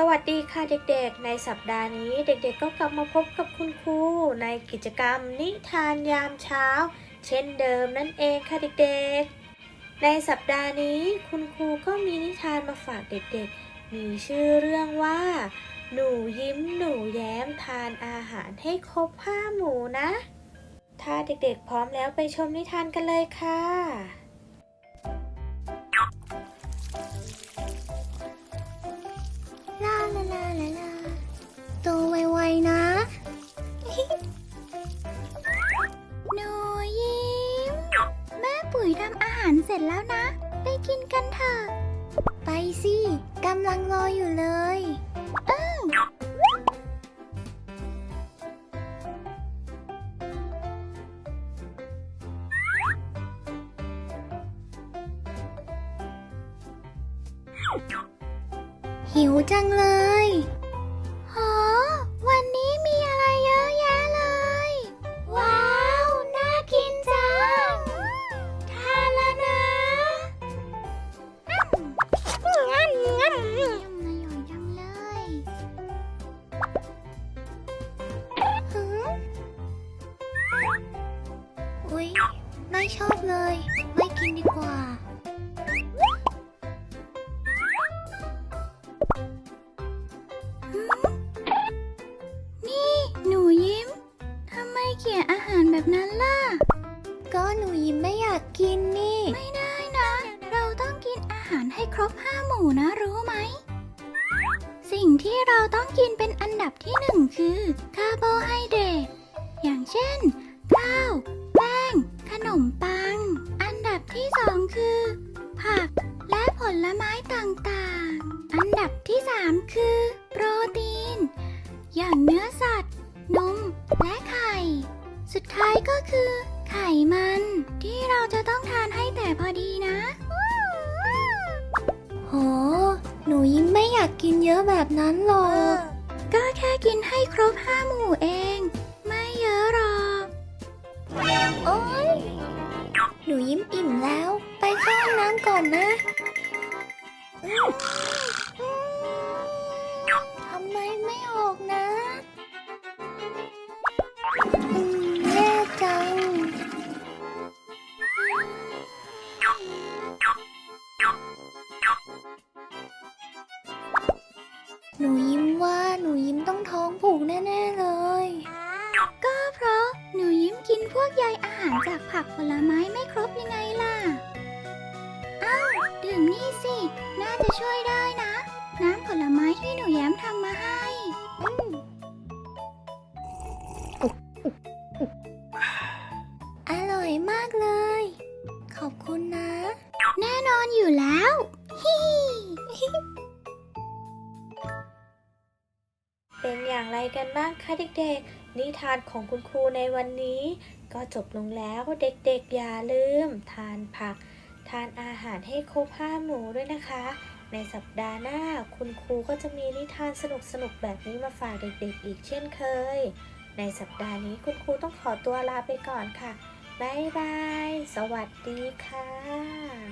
สวัสดีค่ะเด็กๆ ในสัปดาห์นี้เด็กๆ ก็กลับมาพบกับคุณครูในกิจกรรมนิทานยามเช้า เช่นเดิมนั่นเองค่ะเด็กๆ ในสัปดาห์นี้คุณครูก็มีนิทานมาฝากเด็กๆ มีชื่อเรื่องว่า หนูยิ้มหนูแย้มทานอาหารให้ครบห้าหมูนะ ถ้าเด็กๆ พร้อมแล้วไปชมนิทานกันเลยค่ะ ทำอาหารเสร็จแล้วนะ ไปกินกันเถอะ ไปสิกำลังรออยู่เลยเออหิวจังเลย ไม่ชอบเลย ไม่กินดีกว่า นี่หนูยิ้ม ทำไมเขียนอาหารแบบนั้นล่ะ ก็หนูยิ้มไม่อยากกินนี่ ไม่ได้นะ เราต้องกินอาหารให้ครบห้าหมู่นะรู้ไหม สิ่งที่เราต้องกินเป็นอันดับที่หนึ่งคือคาร์โบไฮเดรต อย่างเช่นข้าว คือ ผักและผลไม้ต่างๆ อันดับที่สามคือ โปรตีน อย่างเนื้อสัตว์ นม และไข่ สุดท้ายก็คือ ไขมัน ที่เราจะต้องทานให้แต่พอดีนะ โห หนูยิ้มไม่อยากกินเยอะแบบนั้นหรอก ก็แค่กินให้ครบห้าหมู่เอง ไม่เยอะหรอก โอ๊ยหนูยิ้มอิ่มแล้วไป เข้าห้องน้ำก่อนนะทำไมไม่ออกนะแย่จัง หนูยิ้มว่าหนูยิ้มต้องท้องผูกแน่ ๆ เลย ก็เพราะหนูยิ้มกินพวกใยอาหารจากผักผลไม้ไม่ครบยังไงล่ะ อ้าวดื่มนี่สิ น่าจะช่วยได้นะ น้ำผลไม้ที่หนูแย้มทำมาให้อร่อยมากเลย ขอบคุณนะ แน่นอนอยู่แล้วฮิฮิเป็นอย่างไรกันบ้างคะเด็กๆ นิทานของคุณครูในวันนี้ ก็จบลงแล้วเด็กๆ อย่าลืม ทานผัก ทานอาหารให้ครบห้าหมู่ด้วยนะคะ ในสัปดาห์หน้าคุณครูก็จะมีนิทานสนุกๆแบบนี้มาฝากเด็กๆอีกเช่นเคย ในสัปดาห์นี้คุณครูต้องขอตัวลาไปก่อนค่ะ บ๊ายบาย สวัสดีค่ะ